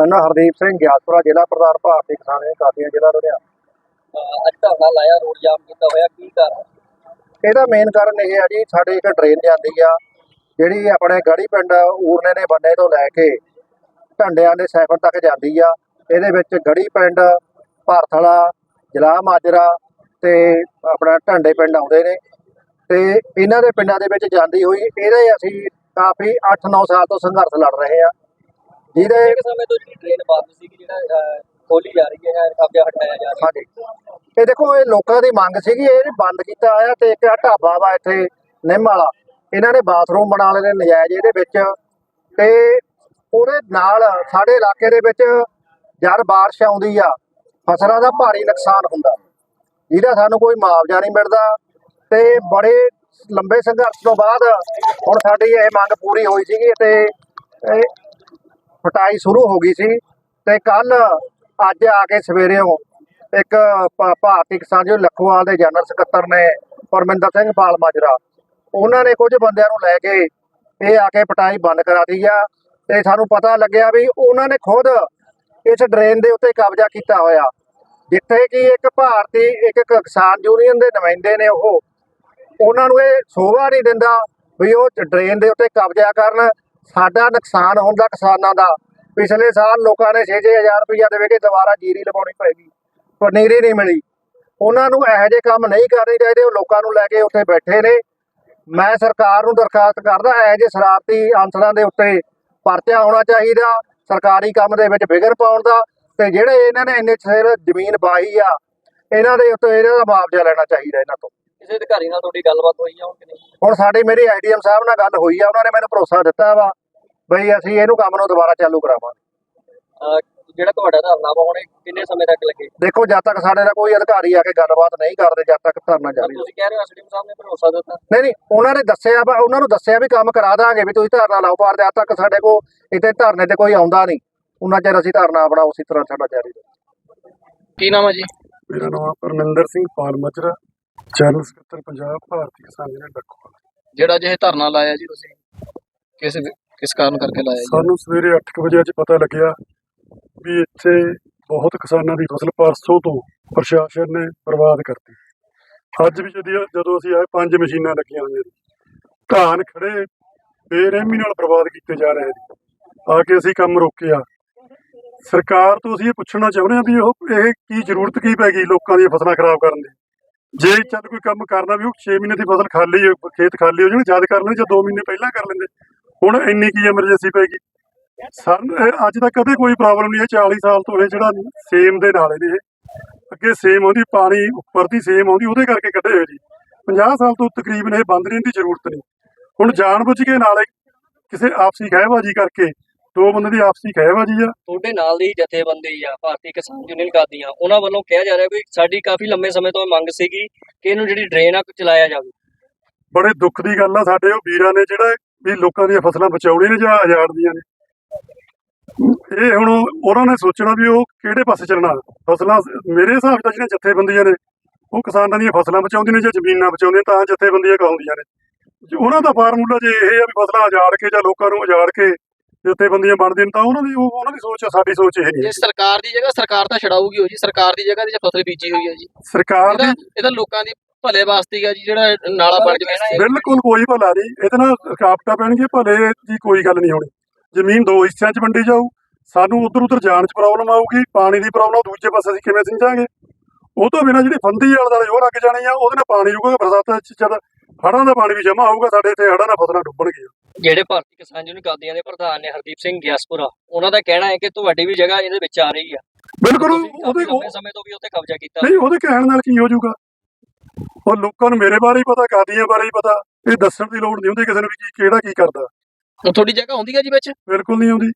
ਮੈਂ ਹਰਦੀਪ ਸਿੰਘ ਗਿਆਸਪੁਰਾ ਜ਼ਿਲ੍ਹਾ ਪ੍ਰਧਾਨ ਭਾਰਤੀ ਕਿਸਾਨ ਕਾਦੀਆਂ ਜ਼ਿਲ੍ਹਾ ਲੁਧਿਆਣਾ। ਅੱਜ ਧਰਨਾ ਲਾਇਆ ਰੋਡ ਜਾਮ ਕੀਤਾ ਹੋਇਆ ਕੀ ਕਾਰਨ? ਇਹਦਾ ਮੇਨ ਕਾਰਨ ਇਹ ਹੈ ਜੀ ਸਾਡੇ ਇੱਕ ਡਰੇਨ ਜਾਂਦੀ ਆ ਜਿਹੜੀ ਆਪਣੇ ਗੜੀ ਪਿੰਡ ਊਰਨੇ ਨੇ ਬੰਨੇ ਤੋਂ ਲੈ ਕੇ ਢੰਡਿਆਂ ਦੇ ਸਾਈਫਰ ਤੱਕ ਜਾਂਦੀ ਆ। ਇਹਦੇ ਵਿੱਚ ਗੜੀ ਪਿੰਡ ਭਾਰਥਲਾ ਜਲਾ ਮਾਜਰਾ ਤੇ ਆਪਣਾ ਢੰਡੇ ਪਿੰਡ ਆਉਂਦੇ ਨੇ। ਤੇ ਇਹਨਾਂ ਦੇ ਪਿੰਡਾਂ ਦੇ ਵਿੱਚ ਜਾਂਦੀ ਹੋਈ ਇਹਦੇ ਅਸੀਂ ਕਾਫੀ 8-9 ਸਾਲ ਤੋਂ ਸੰਘਰਸ਼ ਲੜ ਰਹੇ ਆ। ਜਿਹਦੇ ਇੱਕ ਸਮੇਂ ਤੋਂ ਜਿਹੜੀ ਟ੍ਰੇਨ ਬੰਦ ਸੀ ਜਿਹੜਾ ਖੋਲੀ ਜਾ ਰਹੀ ਹੈ ਕਬਜ਼ਾ ਹਟਾਇਆ ਜਾ ਰਿਹਾ? ਹਾਂਜੀ। ਇਹ ਦੇਖੋ ਇਹ ਲੋਕਾਂ ਦੀ ਮੰਗ ਸੀਗੀ ਇਹ ਬੰਦ ਕੀਤਾ ਹੋਇਆ ਤੇ ਇੱਕ ਢਾਬਾ ਵਾ ਇੱਥੇ ਨਿੰਮ ਵਾਲਾ। ਇਹਨਾਂ ਨੇ ਬਾਥਰੂਮ ਬਣਾ ਲਏ ਨੇ ਨਜਾਇਜ਼ ਇਹਦੇ ਵਿੱਚ। ਤੇ ਉਹਦੇ ਨਾਲ ਸਾਡੇ ਇਲਾਕੇ ਦੇ ਵਿੱਚ ਜਦ ਬਾਰਿਸ਼ ਆਉਂਦੀ ਆ ਫਸਲਾਂ ਦਾ ਭਾਰੀ ਨੁਕਸਾਨ ਹੁੰਦਾ। ਜਿਹਦਾ ਸਾਨੂੰ ਕੋਈ ਮੁਆਵਜ਼ਾ ਨਹੀਂ ਮਿਲਦਾ। ਤੇ ਬੜੇ ਲੰਬੇ ਸੰਘਰਸ਼ ਤੋਂ ਬਾਅਦ ਹੁਣ ਸਾਡੀ ਇਹ ਮੰਗ ਪੂਰੀ ਹੋਈ ਸੀਗੀ ਤੇ ਇਹ ਸ਼ੁਰੂ ਹੋ ਗਈ ਸੀ ਤੇ ਕੱਲ ਅੱਜ ਆ ਕੇ ਸਵੇਰੇ ਇੱਕ ਭਾਰਤੀ ਕਿਸਾਨ ਜੋ, ਲਖੋਵਾਲ ਦੇ ਜਨਰਲ ਸਕੱਤਰ ਨੇ ਪਰਮਿੰਦਰ ਸਿੰਘ ਪਾਲ ਮਾਜਰਾ, ਉਹਨਾਂ ਨੇ ਕੁਝ ਬੰਦਿਆਂ ਨੂੰ ਲੈ ਕੇ ਇਹ ਆ ਕੇ ਪਟਾਈ ਬੰਦ ਕਰਾਤੀ ਆ ਤੇ ਸਾਨੂੰ ਪਤਾ ਲੱਗਿਆ ਵੀ ਉਹਨਾਂ ਨੇ ਖੁਦ ਇਸ ਡਰੇਨ ਦੇ ਉੱਤੇ ਕਬਜ਼ਾ ਕੀਤਾ ਹੋਇਆ, ਜਿੱਥੇ ਕਿ ਇੱਕ ਭਾਰਤੀ, ਇੱਕ ਕਿਸਾਨ ਯੂਨੀਅਨ ਦੇ ਨੁਮਾਇੰਦੇ ਨੇ ਉਹ, ਉਹਨਾਂ ਨੂੰ ਇਹ ਸੋਭਾ ਨਹੀਂ ਦਿੰਦਾ ਵੀ ਉਹ ਡਰੇਨ ਦੇ ਉੱਤੇ ਕਬਜ਼ਾ ਕਰਨ ਸਾਡਾ ਨੁਕਸਾਨ ਹੁੰਦਾ ਕਿਸਾਨਾਂ ਦਾ। ਪਿਛਲੇ ਸਾਲ ਲੋਕਾਂ ਨੇ 6-6000 ਰੁਪਇਆ ਦੇ ਕੇ ਦੁਬਾਰਾ ਜੀਰੀ ਲਗਾਉਣੀ ਪਏਗੀ। ਪਨੀਰੀ ਨਹੀਂ ਮਿਲੀ। ਉਹਨਾਂ ਨੂੰ ਇਹੋ ਜਿਹੇ ਕੰਮ ਨਹੀਂ ਕਰਨੇ ਚਾਹੀਦੇ, ਉਹ ਲੋਕਾਂ ਨੂੰ ਲੈ ਕੇ ਉੱਥੇ ਬੈਠੇ ਨੇ। ਮੈਂ ਸਰਕਾਰ ਨੂੰ ਦਰਖਾਸਤ ਕਰਦਾ, ਇਹੋ ਜਿਹੇ ਸ਼ਰਾਰਤੀ ਅੰਸਰਾਂ ਦੇ ਉੱਤੇ ਪਰਚਾ ਹੋਣਾ ਚਾਹੀਦਾ, ਸਰਕਾਰੀ ਕੰਮ ਦੇ ਵਿੱਚ ਫਿਗਰ ਪਾਉਣ ਦਾ। ਤੇ ਜਿਹੜੇ ਇਹਨਾਂ ਨੇ ਇੰਨੇ ਸਿਰ ਜ਼ਮੀਨ ਬਾਹੀ ਆ, ਇਹਨਾਂ ਦੇ ਉੱਤੇ ਇਹਨਾਂ ਦਾ ਮੁਆਵਜ਼ਾ ਲੈਣਾ ਚਾਹੀਦਾ ਇਹਨਾਂ ਤੋਂ। ਕਿਸੇ ਅਧਿਕਾਰੀ ਨਾਲ ਤੁਹਾਡੀ ਗੱਲਬਾਤ ਹੋਈ ਆ ਹੁਣ ਕਿ ਨਹੀਂ? ਹੁਣ ਸਾਡੀ ਮੇਰੀ ਆਈਡੀਐਮ ਸਾਹਿਬ ਨਾਲ ਗੱਲ ਹੋਈ ਆ ਉਹਨਾਂ ਨੇ ਮੈਨੂੰ ਭਰੋਸਾ ਦਿੱਤਾ ਵਾ ਬਈ ਅਸੀਂ ਇਹਨੂੰ ਕੰਮ ਨੂੰ ਦੁਬਾਰਾ ਚਾਲੂ ਕਰਾਵਾਂਗੇ। ਅਹ ਜਿਹੜਾ ਤੁਹਾਡਾ ਧਰਨਾ ਵਾ ਹੁਣ ਇਹ ਕਿੰਨੇ ਸਮੇਂ ਤੱਕ ਲੱਗੇ? ਦੇਖੋ ਜਦ ਤੱਕ ਸਾਡੇ ਦਾ ਕੋਈ ਅਧਿਕਾਰੀ ਆ ਕੇ ਗੱਲਬਾਤ ਨਹੀਂ ਕਰਦੇ ਜਦ ਤੱਕ ਧਰਨਾ ਜਾਰੀ ਤੁਸੀਂ ਕਹਿ ਰਹੇ ਹੋ ਐਸਡੀਐਮ ਸਾਹਿਬ ਨੇ ਭਰੋਸਾ ਦਿੱਤਾ? ਨਹੀਂ ਨਹੀਂ ਉਹਨਾਂ ਨੇ ਦੱਸਿਆ ਵਾ ਉਹਨਾਂ ਨੂੰ ਦੱਸਿਆ ਵੀ ਕੰਮ ਕਰਾ ਦਾਂਗੇ ਵੀ ਤੁਸੀਂ ਧਰਨਾ ਲਾਓ ਪਰ ਜਦ ਤੱਕ ਸਾਡੇ ਕੋਲ ਇੱਥੇ ਧਰਨੇ ਤੇ ਕੋਈ ਆਉਂਦਾ ਨਹੀਂ ਉਹਨਾਂ ਚਿਰ ਅਸੀਂ ਧਰਨਾ ਆਪਣਾ ਉਸੇ ਤਰ੍ਹਾਂ ਸਾਡਾ ਜਾਰੀ ਰਹੇਗਾ ਕੀ ਨਾਮ ਹੈ ਜੀ? ਮੇਰਾ ਨਾਮ ਪਰਮਿੰਦਰ ਸਿੰਘ ਪਾਲ ਮਚਰਾ। ਸਕੱਤਰ ਪੰਜਾਬ ਭਾਰਤੀ ਕਿਸਾਨ ਯੂਨੀਅਨ ਡੱਕੋਵਾਲ ਜਿਹੜਾ ਜੇ ਧਰਨਾ ਲਾਇਆ ਜੀ ਤੁਸੀਂ ਕਿਸ ਕਿਸ ਕਾਰਨ ਕਰਕੇ ਲਾਇਆ ਸਾਨੂੰ ਸਵੇਰੇ 8 ਵਜੇ ਅੱਜ ਪਤਾ ਲੱਗਿਆ ਵੀ ਇੱਥੇ ਬਹੁਤ ਕਿਸਾਨਾਂ ਦੀ ਫਸਲ ਪਰਸੋਂ ਤੋਂ ਪ੍ਰਸ਼ਾਸਨ ਨੇ ਬਰਬਾਦ ਕਰਤੀ। ਅੱਜ ਵੀ ਜਦੋਂ ਜਦੋਂ ਅਸੀਂ ਆਏ ਪੰਜ ਮਸ਼ੀਨਾਂ ਲੱਗੀਆਂ ਹੋਈਆਂ ਨੇ। ਧਾਨ ਖੜੇ ਬੇਰਹਿਮੀ ਨਾਲ ਬਰਬਾਦ ਕੀਤੇ ਜਾ ਰਹੇ ਨੇ। ਆ ਕੇ ਅਸੀਂ ਕੰਮ ਰੋਕਿਆ। ਸਰਕਾਰ ਤੋਂ ਅਸੀਂ ਇਹ ਪੁੱਛਣਾ ਚਾਹੁੰਦੇ ਹਾਂ ਵੀ ਉਹ ਇਹ ਕੀ ਜ਼ਰੂਰਤ ਕੀ ਪੈ ਗਈ ਲੋਕਾਂ ਦੀਆਂ ਫਸਲਾਂ ਖਰਾਬ ਕਰਨ ਦੀ? ਜੇ ਚੱਲ ਕੋਈ ਕੰਮ ਕਰਨਾ ਵੀ ਉਹ 6 ਮਹੀਨੇ ਦੀ ਫਸਲ ਖਾਲੀ ਹੋ- ਖੇਤ ਖਾਲੀ ਹੋ ਜਾਣ ਜਦ ਕਰ ਲੈਣ ਜਾਂ 2 ਮਹੀਨੇ ਪਹਿਲਾਂ ਕਰ ਲੈਂਦੇ। ਹੁਣ ਇੰਨੀ ਕੀ ਐਮਰਜੈਂਸੀ ਪੈ ਗਈ। ਸਾਨੂੰ ਅੱਜ ਤੱਕ ਕਦੇ ਕੋਈ ਪ੍ਰੋਬਲਮ ਨਹੀਂ ਹੈ 40 ਸਾਲ ਤੋਂ ਇਹ ਜਿਹੜਾ ਸੇਮ ਦੇ ਨਾਲ ਨੇ ਇਹ। ਅੱਗੇ ਸੇਮ ਆਉਂਦੀ, ਪਾਣੀ ਉੱਪਰ ਦੀ ਸੇਮ ਆਉਂਦੀ, ਉਹਦੇ ਕਰਕੇ ਕੱਢੇ ਹੋਏ ਜੀ। 50 ਸਾਲ ਤੋਂ ਤਕਰੀਬਨ ਇਹ ਬੰਦ ਰਹਿਣ ਦੀ ਜ਼ਰੂਰਤ ਨਹੀਂ। ਹੁਣ ਜਾਣਬੁੱਝ ਕੇ ਨਾਲੇ ਕਿਸੇ ਆਪਸੀ ਖਹਿਬਾਜੀ ਕਰਕੇ ਦੋ ਬੰਦੇ ਦੀ ਆਪਸੀ ਖਹਿਬਾਜੀ ਆ। ਤੁਹਾਡੇ ਨਾਲ ਦੀ ਜਥੇਬੰਦੀ ਆ ਭਾਰਤੀ ਕਿਸਾਨ ਯੂਨੀਅਨ ਕਾਦੀਆਂ ਉਹਨਾਂ ਵੱਲੋਂ ਕਿਹਾ ਜਾ ਰਿਹਾ ਵੀ ਸਾਡੀ ਕਾਫੀ ਲੰਮੇ ਸਮੇਂ ਤੋਂ ਇਹ ਮੰਗ ਸੀਗੀ ਕਿ ਇਹਨੂੰ ਜਿਹੜੀ ਡਰੇਨ ਆ ਚਲਾਇਆ ਜਾਵੇ। ਬੜੇ ਦੁੱਖ ਦੀ ਗੱਲ ਆ ਸਾਡੇ ਉਹ ਵੀਰਾਂ ਨੇ ਜਿਹੜਾ ਵੀ ਲੋਕਾਂ ਦੀਆਂ ਫਸਲਾਂ ਬਚਾਉਣੀਆਂ ਨੇ ਜਾਂ ਉਜਾੜਦੀਆਂ ਨੇ। ਇਹ ਹੁਣ ਉਹਨਾਂ ਨੇ ਸੋਚਣਾ ਵੀ ਉਹ ਕਿਹੜੇ ਪਾਸੇ ਚੱਲਣਾ। ਫਸਲਾਂ ਮੇਰੇ ਹਿਸਾਬ ਨਾਲ ਜਿਹੜੀਆਂ ਜਥੇਬੰਦੀਆਂ ਨੇ ਉਹ ਕਿਸਾਨਾਂ ਦੀਆਂ ਫਸਲਾਂ ਬਚਾਉਂਦੀਆਂ ਨੇ ਜਾਂ ਜ਼ਮੀਨਾਂ ਬਚਾਉਂਦੀਆਂ ਤਾਂ ਜਥੇਬੰਦੀਆਂ ਕਹਾਉਂਦੀਆਂ ਨੇ। ਉਹਨਾਂ ਦਾ ਫਾਰਮੂਲਾ ਜੇ ਇਹ ਆ ਵੀ ਫਸਲਾਂ ਉਜਾੜ ਕੇ ਜਾਂ ਲੋਕਾਂ ਨੂੰ ਉਜਾੜ ਕੇ ਜਥੇਬੰਦੀਆਂ ਬਣਦੀਆਂ ਨੇ ਤਾਂ ਉਹਨਾਂ ਦੀ ਉਹ- ਉਹਨਾਂ ਦੀ ਸੋਚ ਆ ਸਾਡੀ ਸੋਚ ਇਹ ਨਹੀਂ ਜੇ ਹੈ। ਸਰਕਾਰ ਦੀ ਜਗ੍ਹਾ ਸਰਕਾਰ ਤਾਂ ਛਡਾਊਗੀ ਹੋ ਜੀ ਸਰਕਾਰ ਦੀ ਜਗ੍ਹਾ ਤੇ ਜੇ ਫਸਲ ਬੀਜੀ ਹੋਈ ਹੈ ਜੀ। ਸਰਕਾਰ ਦੀ ਇਹਦਾ ਇਹ ਤਾਂ ਲੋਕਾਂ ਦੀ ਭਲੇ ਵਾਸਤੇ ਹੀ ਆ ਜੀ ਜਿਹੜਾ ਨਾਲਾ ਬਣ ਜਾਵੇ। ਬਿਲਕੁਲ ਕੋਈ ਭਲਾ ਨਹੀਂ। ਇਹਦੇ ਨਾਲ ਰੁਕਾਵਟਾਂ ਪੈਣਗੀਆਂ ਭਲੇ ਦੀ ਕੋਈ ਗੱਲ ਨਹੀਂ ਹੋਣੀ। ਜ਼ਮੀਨ ਦੋ ਹਿੱਸਿਆਂ 'ਚ ਵੰਡੀ ਜਾਊ। ਸਾਨੂੰ ਉਧਰ ਉਧਰ ਜਾਣ 'ਚ ਪ੍ਰੋਬਲਮ ਆਊਗੀ ਪਾਣੀ ਦੀ ਪ੍ਰੋਬਲਮ ਦੂਜੇ ਪਾਸੇ ਅਸੀਂ ਕਿਵੇਂ ਸਿੰਜਾਂਗੇ? ਉਹ ਤੋਂ ਬਿਨਾਂ ਜਿਹੜੀ ਫੰਦੀ ਵਾਲੇ ਨਾਲ ਉਹ ਲੱਗ ਜਾਣੀ ਆ ਉਹਦੇ ਨਾਲ ਪਾਣੀ ਰੁਕੇਗਾ ਬਰਸਾਤਾਂ 'ਚ ਜਦ ਹੜ੍ਹਾਂ ਦਾ ਪਾਣੀ ਵੀ ਜਮ੍ਹਾਂ ਹੋਊਗਾ ਸਾਡੇ ਇੱਥੇ ਹੜ੍ਹਾਂ ਨਾਲ ਫਸਲਾਂ ਡੁੱਬਣਗੀਆਂ ਜਿਹੜੇ ਭਾਰਤੀ ਕਿਸਾਨ ਯੂਨੀਅਨ ਕਾਦੀਆਂ ਦੇ ਪ੍ਰਧਾਨ ਨੇ ਹਰਦੀਪ ਸਿੰਘ ਗਿਆਸਪੁਰਾ ਉਹਨਾਂ ਦਾ ਕਹਿਣਾ ਹੈ ਕਿ ਤੁਹਾਡੀ ਵੀ ਜਗ੍ਹਾ ਇਹਦੇ ਵਿੱਚ ਆ ਰਹੀ ਆ। ਬਿਲਕੁਲ ਤੁਸੀਂ ਕਾਫੀ ਉਹਦੇ ਲੰਬੇ ਸਮੇਂ ਤੋਂ ਵੀ ਉੱਤੇ ਕਬਜ਼ਾ ਕੀਤਾ। ਨਹੀਂ ਉਹਦੇ ਕਹਿਣ ਨਾਲ ਕੀ ਹੋ ਜਾਊਗਾ? ਉਹ ਲੋਕਾਂ ਨੂੰ ਮੇਰੇ ਬਾਰੇ ਹੀ ਪਤਾ ਕਾਦੀਆਂ ਬਾਰੇ ਹੀ ਪਤਾ ਇਹ ਦੱਸਣ ਦੀ ਲੋੜ ਨਹੀਂ ਹੁੰਦੀ ਕਿਸੇ ਨੂੰ ਵੀ ਕੀ ਕਿਹੜਾ ਕੀ ਕਰਦਾ। ਹੁਣ ਤੁਹਾਡੀ ਜਗ੍ਹਾ ਆਉਂਦੀ ਹੈ ਜੀ ਵਿੱਚ? ਬਿਲਕੁਲ ਨਹੀਂ ਆਉਂਦੀ।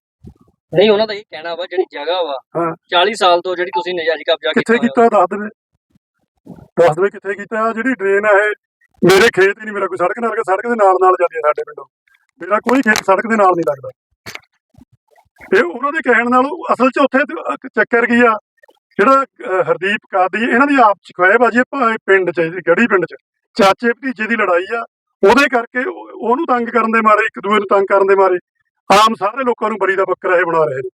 ਨਹੀਂ ਉਹਨਾਂ ਦਾ ਇਹ ਕਹਿਣਾ ਵਾ ਜਿਹੜੀ ਜਗ੍ਹਾ ਵਾ ਹਾਂ। 40 ਸਾਲ ਤੋਂ ਜਿਹੜੀ ਤੁਸੀਂ ਨਜਾਇਜ਼ ਕਬਜ਼ਾ ਕਿੱਥੇ ਕੀਤਾ ਕੀਤਾ ਦੱਸ ਦੇਵੇ ਦੱਸ ਦੇਵੇ ਕਿੱਥੇ ਕੀਤਾ ਆਹ ਜਿਹੜੀ ਡਰੇਨ ਆ ਇਹ ਮੇਰੇ ਖੇਤ ਹੀ ਨਹੀਂ ਮੇਰਾ ਕੋਈ, ਸੜਕ ਨਾਲ ਸੜਕ ਦੇ ਨਾਲ ਨਾਲ ਜਾਂਦੀ ਹੈ ਸਾਡੇ ਪਿੰਡੋਂ। ਮੇਰਾ ਕੋਈ ਖੇਤ ਸੜਕ ਦੇ ਨਾਲ ਨਹੀਂ ਲੱਗਦਾ। ਇਹ ਉਹਨਾਂ ਦੇ ਕਹਿਣ ਨਾਲ ਅਸਲ 'ਚ ਉੱਥੇ ਚੱਕਰ ਕੀ ਆ, ਜਿਹੜਾ ਹਰਦੀਪ ਕਾਦੀ ਇਹਨਾਂ ਦੀ ਆਪ ਚ ਖੋਏਬਾਜੀ ਪਿੰਡ 'ਚ ਗੜੀ ਪਿੰਡ 'ਚ। ਚਾਚੇ ਭਤੀਜੇ ਦੀ ਲੜਾਈ ਆ, ਉਹਦੇ ਕਰਕੇ ਉਹਨੂੰ ਤੰਗ ਕਰਨ ਦੇ ਮਾਰੇ, ਇੱਕ ਦੂਏ ਨੂੰ ਤੰਗ ਕਰਨ ਦੇ ਮਾਰੇ। ਆਮ ਸਾਰੇ ਲੋਕਾਂ ਨੂੰ ਬਰੀ ਦਾ ਬੱਕਰਾ ਇਹ ਬਣਾ ਰਹੇ ਨੇ।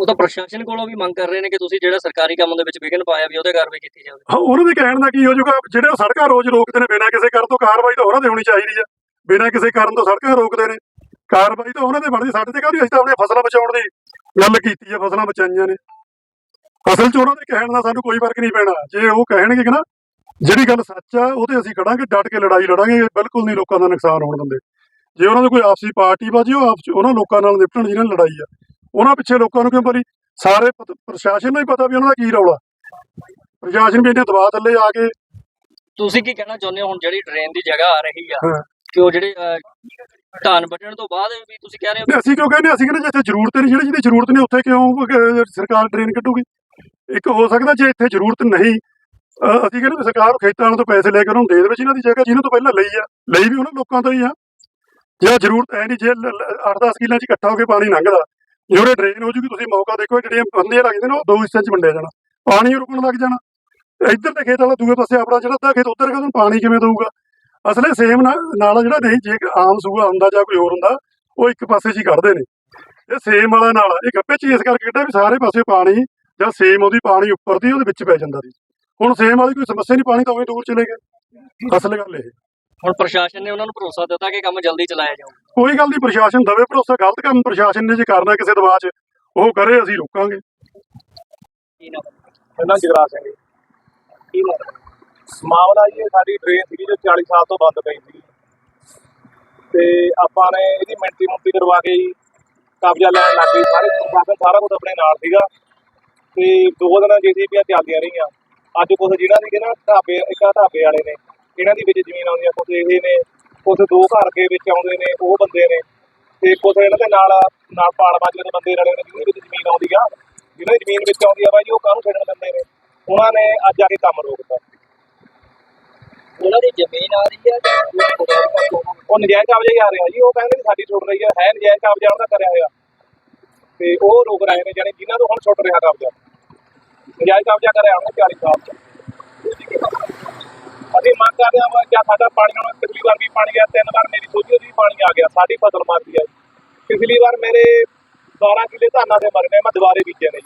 ਉਹ ਤਾਂ ਪ੍ਰਸ਼ਾਸਨ ਕੋਲੋਂ ਵੀ ਮੰਗ ਕਰ ਰਹੇ ਨੇ ਕਿ ਤੁਸੀਂ ਜਿਹੜਾ ਸਰਕਾਰੀ ਕੰਮ ਦੇ ਵਿੱਚ ਵਿਘਨ ਪਾਇਆ ਵੀ ਉਹਦੇ ਕਾਰਵਾਈ ਕੀਤੀ ਜਾਵੇ। ਹਾਂ, ਉਹਨਾਂ ਦੇ ਕਹਿਣ ਦਾ ਕੀ ਹੋ ਜਾਊਗਾ? ਜਿਹੜੇ ਉਹ ਸੜਕਾਂ ਰੋਜ਼ ਰੋਕਦੇ ਨੇ, ਬਿਨਾਂ ਕਿਸੇ ਕਾਰਨ ਤੋਂ ਕਾਰਵਾਈ ਤਾਂ ਉਹਨਾਂ ਦੇ ਹੋਣੀ ਚਾਹੀਦੀ ਆ। ਬਿਨਾਂ ਕਿਸੇ ਕਾਰਨ ਤੋਂ ਸੜਕਾਂ ਰੋਕਦੇ ਨੇ। ਕਾਰਵਾਈ ਤਾਂ ਉਹਨਾਂ ਦੇ ਬਣਦੀ, ਸਾਡੇ ਤੇ ਕਾਹਦੀ ਅਸੀਂ ਤਾਂ ਆਪਣੀਆਂ ਫਸਲਾਂ ਬਚਾਉਣ ਦੀ ਗੱਲ ਕੀਤੀ ਆ, ਫਸਲਾਂ ਬਚਾਈਆਂ ਨੇ। ਅਸਲ 'ਚ ਉਹਨਾਂ ਦੇ ਕਹਿਣ ਦਾ ਸਾਨੂੰ ਕੋਈ ਫ਼ਰਕ ਨਹੀਂ ਪੈਣਾ। ਜੇ ਉਹ ਕਹਿਣਗੇ ਕਿ ਨਾ, ਜਿਹੜੀ ਗੱਲ ਸੱਚ ਆ, ਉਹਦੇ ਅਸੀਂ ਖੜਾਂਗੇ, ਡਟ ਕੇ ਲੜਾਈ ਲੜਾਂਗੇ ਬਿਲਕੁਲ ਨਹੀਂ ਲੋਕਾਂ ਦਾ ਨੁਕਸਾਨ ਹੋਣ ਦਿੰਦੇ। ਜੇ ਉਹਨਾਂ ਦੀ ਕੋਈ ਆਪਸੀ ਪਾਰਟੀ ਬਾਜੀ, ਉਹ ਆਪਸ 'ਚ ਉਹਨਾਂ ਲੋਕਾਂ ਨਾਲ ਨਿਪਟਣ ਜਿਹਨਾਂ ਨਾਲ ਲੜਾਈ ਆ। ਉਹਨਾਂ ਪਿੱਛੇ ਲੋਕਾਂ ਨੂੰ ਕਿਉਂ ਬਲੀ ਸਾਰੇ ਪ੍ਰਸ਼ਾਸਨ ਨੂੰ ਹੀ ਪਤਾ ਵੀ ਉਹਨਾਂ ਦਾ ਕੀ ਰੌਲਾ। ਪ੍ਰਸ਼ਾਸਨ ਵੀ ਇਹਨੇ ਦਬਾਅ ਥੱਲੇ ਆ ਕੇ ਤੁਸੀਂ ਕੀ ਕਹਿਣਾ ਚਾਹੁੰਦੇ ਹੋ? ਹੁਣ ਜਿਹੜੀ ਡਰੇਨ ਦੀ ਜਗ੍ਹਾ ਆ ਰਹੀ ਆ। ਕਿ ਉਹ ਜਿਹੜੇ ਧਾਨ ਵੱਢਣ ਤੋਂ ਬਾਅਦ ਵੀ ਤੁਸੀਂ ਕਹਿ ਰਹੇ ਹੋ ਅਸੀਂ ਕਿਉਂ ਕਹਿੰਦੇ? ਅਸੀਂ ਕਹਿੰਦੇ ਜਿੱਥੇ ਜ਼ਰੂਰਤ ਨਹੀਂ ਜਿਹੜੀ ਜਿਹਦੀ ਜ਼ਰੂਰਤ ਨਹੀਂ ਉੱਥੇ ਕਿਉਂ ਸਰਕਾਰ ਡਰੇਨ ਕੱਢੂਗੀ? ਇੱਕ ਹੋ ਸਕਦਾ ਜੇ ਇੱਥੇ ਜ਼ਰੂਰਤ ਨਹੀਂ ਅਸੀਂ ਕਹਿੰਦੇ ਸਰਕਾਰ ਖੇਤਾਂ ਤੋਂ ਪੈਸੇ ਲੈ ਕੇ ਉਹਨਾਂ ਨੂੰ ਦੇ ਦੇਵੇ ਜਿਨ੍ਹਾਂ ਦੀ ਜਗ੍ਹਾ ਜਿਹਨਾਂ ਤੋਂ ਪਹਿਲਾਂ ਲਈ ਆ ਲਈ ਵੀ ਉਹਨਾਂ ਲੋਕਾਂ ਤੋਂ ਹੀ ਆ। ਜੇ ਜ਼ਰੂਰਤ ਹੈ ਨਹੀਂ ਜੇ 8-10 ਕਿੱਲਿਆਂ 'ਚ ਇਕੱਠਾ ਹੋ ਕੇ ਪਾਣੀ ਲੰਘਦਾ ਜਿਹੜੇ ਡਰੇਨ ਹੋ ਜੂਗੀ ਤੁਸੀਂ ਮੌਕਾ ਦੇਖੋ ਜਿਹੜੀਆਂ ਬੰਦੀਆਂ ਲੱਗਦੇ ਨੇ, ਉਹ ਦੋ ਹਿੱਸਿਆਂ 'ਚ ਵੰਡਿਆ ਜਾਣਾ। ਪਾਣੀ ਰੁਕਣ ਲੱਗ ਜਾਣਾ। ਇੱਧਰ ਦੇ ਖੇਤ ਵਾਲਾ, ਦੂਏ ਪਾਸੇ ਆਪਣਾ ਜਿਹੜਾ ਅੱਧਾ ਖੇਤ, ਉੱਧਰ ਉਹਨੂੰ ਪਾਣੀ ਕਿਵੇਂ ਦਊਗਾ? ਅਸਲੇ ਸੇਮ ਨਾਲ ਜਿਹੜਾ ਨਹੀਂ, ਜੇ ਆਮ ਸੂਆ ਹੁੰਦਾ ਜਾਂ ਕੋਈ ਹੋਰ ਹੁੰਦਾ, ਉਹ ਇੱਕ ਪਾਸੇ 'ਚ ਹੀ ਕੱਢਦੇ ਨੇ। ਇਹ ਸੇਮ ਵਾਲਾ ਨਾਲ ਇਹ ਗੱਪੇ 'ਚ ਇਸ ਕਰਕੇ ਕੱਢਿਆ ਵੀ ਸਾਰੇ ਪਾਸੇ ਪਾਣੀ, ਜਾਂ ਸੇਮ ਉਹਦੀ ਪਾਣੀ ਉੱਪਰ ਦੀ, ਉਹਦੇ ਵਿੱਚ ਪੈ ਜਾਂਦਾ ਸੀ। ਹੁਣ ਸੇਮ ਵਾਲੀ ਕੋਈ ਸਮੱਸਿਆ ਨਹੀਂ, ਪਾਣੀ ਤਾਂ ਉਵੇਂ ਦੂਰ ਚਲੇ ਗਿਆ। ਅਸਲ ਗੱਲ ਇਹ ਹੁਣ ਪ੍ਰਸ਼ਾਸਨ ਨੇ ਉਹਨਾਂ ਨੂੰ ਭਰੋਸਾ ਦਿੱਤਾ ਕਿ ਕੰਮ ਜਲਦੀ ਚਲਾਇਆ ਜਾਊ। ਕੋਈ ਗੱਲ ਨਹੀਂ ਪ੍ਰਸ਼ਾਸਨ ਦਵੇ ਭਰੋਸਾ ਗਲਤ ਕੰਮ ਪ੍ਰਸ਼ਾਸਨ ਨੇ ਜੇ ਕਰਨਾ ਕਿਸੇ ਦਬਾਅ 'ਚ ਉਹ ਕਰੇ ਅਸੀਂ ਰੋਕਾਂਗੇ। ਕੀ ਨਾ ਪਹਿਲਾਂ ਜਗਰਾ ਸਿੰਘ ਜੀ। ਕੀ ਮਤਲਬ ਮਾਮਲਾ ਜੀ ਇਹ ਸਾਡੀ ਟ੍ਰੇਨ ਸੀਗੀ ਜੋ 40 ਸਾਲ ਤੋਂ ਬੰਦ ਪਈ ਸੀ ਤੇ ਆਪਾਂ ਨੇ ਇਹਦੀ ਮਿੰਟੀ ਮੁੰਟੀ ਕਰਵਾ ਕੇ ਜੀ ਕਬਜ਼ਾ ਲੈਣ ਲੱਗ ਗਏ। ਸਾਰੇ ਪ੍ਰਸ਼ਾਸਨ ਸਾਰਾ ਕੁਝ ਆਪਣੇ ਨਾਲ ਸੀਗਾ। ਤੇ ਦੋ ਦਿਨ ਜੀਸੀਪੀਆਂ ਚੱਲਦੀਆਂ ਰਹੀਆਂ। ਅੱਜ ਕੁਝ ਜਿਹੜਾ ਦੀ ਨਾ ਢਾਬੇ ਇੱਕ ਆਹ ਢਾਬੇ ਵਾਲੇ ਨੇ। ਇਹਨਾਂ ਦੀ ਵਿੱਚ ਜ਼ਮੀਨ ਆਉਂਦੀ ਆ ਕੁਝ ਇਹ ਨੇ ਕੁਝ ਦੋ ਘਰ ਕੇ ਵਿੱਚ ਆਉਂਦੇ ਨੇ ਉਹ ਬੰਦੇ ਨੇ। ਤੇ ਕੁਝ ਇਹਨਾਂ ਦੇ ਨਾਲ ਨਾਲ ਪਾਲ ਬਾਜਰੇ ਦੇ ਬੰਦੇ ਰਲੇ ਨੇ ਜਿਹਦੇ ਵਿੱਚ ਜ਼ਮੀਨ ਆਉਂਦੀ ਆ ਜਿਹਨਾਂ ਦੀ ਜ਼ਮੀਨ ਵਿੱਚ ਆਉਂਦੀ ਆ ਬਾਈ ਜੀ ਉਹ ਕਾਹਨੂੰ ਛੱਡਣ ਦਿੰਦੇ ਨੇ? ਉਹਨਾਂ ਨੇ ਅੱਜ ਆ ਕੇ ਕੰਮ ਰੋਕਤਾ ਉਹਨਾਂ ਦੀ ਜ਼ਮੀਨ ਆ ਰਹੀ ਹੈ ਜਾਂ ਉਹ ਨਜਾਇਜ਼ ਕਬਜ਼ੇ ਆ ਰਿਹਾ ਜੀ ਉਹ ਕਹਿੰਦੇ ਵੀ ਸਾਡੀ ਛੁੱਟ ਰਹੀ ਹੈ ਹੈ ਨਜਾਇਜ਼ ਕਬਜ਼ਾ ਉਹਨਾਂ ਦਾ ਕਰਿਆ ਹੋਇਆ। ਤੇ ਉਹ ਰੋਕ ਰਹੇ ਨੇ ਜਾਨੀ ਜਿਨ੍ਹਾਂ ਤੋਂ ਹੁਣ ਛੁੱਟ ਰਿਹਾ ਕਬਜ਼ਾ। ਨਜਾਇਜ਼ ਕਬਜ਼ਾ ਕਰਿਆ ਉਹਨੇ 40 ਸਾਲ ਤੋਂ। ਅਸੀਂ ਮੰਗ ਕਰਦੇ ਹਾਂ ਕਿ ਸਾਡਾ ਪਾਣੀ ਹੁਣ ਪਿਛਲੀ ਵਾਰ ਵੀ ਪਾਣੀ ਗਿਆ ਤਿੰਨ ਵਾਰ ਮੇਰੀ ਸੋਚੀ ਉਹਦੀ ਪਾਣੀ ਆ ਗਿਆ, ਸਾਡੀ ਫਸਲ ਮਰ ਗਈ ਹੈ ਪਿਛਲੀ ਵਾਰ ਮੇਰੇ 12 ਕਿੱਲੇ ਧਾਨਾਂ ਦੇ ਮਰ ਗਏ ਮੈਂ ਦੁਬਾਰੇ ਬੀਜੇ ਨੇ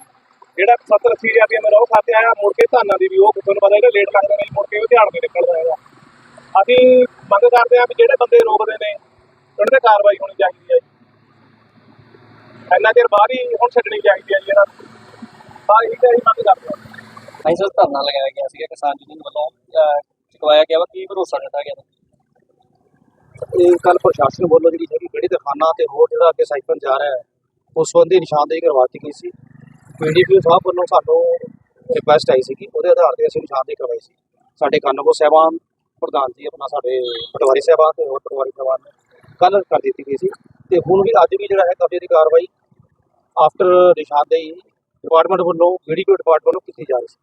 ਜਿਹੜਾ 70 80 ਰੁਪਏ ਮੇਰਾ ਉਹ ਖਾਤੇ ਆਇਆ, ਮੁੜ ਕੇ ਧਾਨਾਂ ਦੀ ਵੀ ਉਹ ਤੁਹਾਨੂੰ ਪਤਾ ਜਿਹੜਾ ਲੇਟ ਲੱਗਦਾ ਨੇ ਮੁੜ ਕੇ ਉਹ ਝਾੜ ਨਹੀਂ ਨਿਕਲਦਾ ਹੈਗਾ ਅਸੀਂ ਮੰਗ ਕਰਦੇ ਹਾਂ ਵੀ ਜਿਹੜੇ ਬੰਦੇ ਰੋਕਦੇ ਨੇ, ਉਹਨਾਂ ਤੇ ਕਾਰਵਾਈ ਹੋਣੀ ਚਾਹੀਦੀ ਹੈ ਜੀ। ਇੰਨਾ ਚਿਰ ਬਾਅਦ ਹੀ ਹੁਣ ਛੱਡਣੀ ਚਾਹੀਦੀ ਹੈ ਜੀ ਇਹਨਾਂ ਨੂੰ। ਮੰਗ ਕਰਦੇ ਹਾਂ। ਅਸੀਂ ਸਰ ਧਰਨਾ ਲਗਾਇਆ ਗਿਆ ਸੀਗਾ ਕਿਸਾਨ ਯੂਨੀਅਨ ਵੱਲੋਂ ਅਹ, ਗਿਆ ਵਾ ਕੀ ਭਰੋਸਾ ਦਿੱਤਾ ਗਿਆ ਇਹ ਕੱਲ ਪ੍ਰਸ਼ਾਸਨ ਵੱਲੋਂ ਜਿਹੜੀ ਹੈਗੀ ਗੜੀ ਦਿਖਾਣਾ ਤੇ ਹੋਰ ਜਿਹੜਾ ਅੱਗੇ ਸਾਈਕਲ ਜਾ ਰਿਹਾ ਹੈ ਉਸ ਸੰਬੰਧੀ ਨਿਸ਼ਾਨਦੇਹੀ ਕਰਵਾਤੀ ਗਈ ਸੀ। ਪੀਡੀਪੀ ਸਾਹਿਬ ਵੱਲੋਂ ਸਾਨੂੰ ਰਿਕੁਐਸਟ ਆਈ ਸੀ ਉਹਦੇ ਆਧਾਰ ਤੇ ਅਸੀਂ ਨਿਸ਼ਾਨਦੇਹੀ ਕਰਵਾਈ ਸੀ। ਸਾਡੇ ਕਾਨੂੰਗੋ ਸਾਹਿਬਾਨ ਪ੍ਰਧਾਨ ਜੀ ਆਪਣਾ ਸਾਡੇ ਪਟਵਾਰੀ ਸਾਹਿਬਾਨ ਤੇ ਹੋਰ ਪਟਵਾਰੀ ਸਾਹਿਬਾਨ ਨੇ ਕੱਲ ਕਰ ਦਿੱਤੀ ਗਈ ਸੀ। ਤੇ ਹੁਣ ਵੀ ਅੱਜ ਵੀ ਜਿਹੜਾ ਹੈ ਕਬਜ਼ੇ ਦੀ ਕਾਰਵਾਈ ਆਫਟਰ ਨਿਸ਼ਾਨਦੇਹੀ ਡਿਪਾਰਟਮੈਂਟ ਵੱਲੋਂ ਬੀਡੀਪੀ ਡਿਪਾਰਟਮੈਂਟ ਵੱਲੋਂ ਕੀਤੀ ਜਾ ਰਹੀ ਸੀ।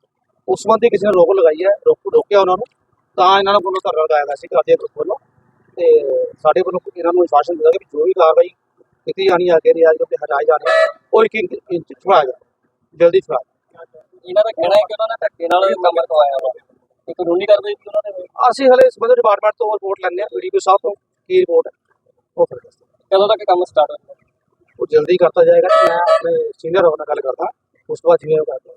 ਉਸ ਸੰਬੰਧੀ ਕਿਸੇ ਨੇ ਰੋਕ ਲਗਾਈ ਹੈ ਰੋਕ ਰੋਕਿਆ ਉਹਨਾਂ ਨੂੰ। ਤਾਂ ਇਹਨਾਂ ਨੂੰ ਵੱਲੋਂ ਧਰਨਾ ਲਗਾਇਆ ਗਿਆ ਸੀ ਕਰਦੇ ਗਰੁੱਪ ਵੱਲੋਂ। ਤੇ ਸਾਡੇ ਵੱਲੋਂ ਇਹਨਾਂ ਨੂੰ ਵਿਸ਼ਵਾਸ ਦਿੱਤਾ ਵੀ ਜੋ ਵੀ ਕਾਰਵਾਈ ਕੀਤੀ ਜਾਣੀ ਹੈ ਅੱਗੇ ਰਿਆਜ ਉੱਤੇ ਹਟਾਏ ਜਾਣੇ ਆ, ਉਹ ਇੱਕ ਇੱਕ ਇੰਚ ਛੁਡਾਇਆ ਜਾ ਜਲਦੀ ਛੁਡਾਇਆ ਇਹਨਾਂ ਦਾ ਕਹਿਣਾ ਹੈ ਕਿ ਉਹਨਾਂ ਨੇ ਧੱਕੇ ਨਾਲ ਇਹ ਕੰਮ ਕਰਵਾਇਆ ਵਾ। ਇਹ ਕਾਨੂੰਨੀ ਕਾਰਵਾਈ ਵੀ ਉਹਨਾਂ ਨੇ ਅਸੀਂ ਹਲੇ ਸੰਬੰਧਿਤ ਡਿਪਾਰਟਮੈਂਟ ਤੋਂ ਰਿਪੋਰਟ ਲੈਣੇ ਆ ਪੀਡੀਪੀ ਸਾਹਿਬ ਤੋਂ ਕੀ ਰਿਪੋਰਟ ਹੈ ਉਹ ਫਿਰ। ਕਦੋਂ ਤੱਕ ਕੰਮ ਸਟਾਰਟ ਹੋਣਾ ਉਹ ਜਲਦੀ ਕਰਤਾ ਜਾਏਗਾ ਮੈਂ ਆਪਣੇ ਸੀਨੀਅਰ ਹੋਣਾ ਗੱਲ ਕਰਦਾ ਉਸ ਤੋਂ ਬਾਅਦ ਜਿਵੇਂ ਉਹ ਕਰਦਾ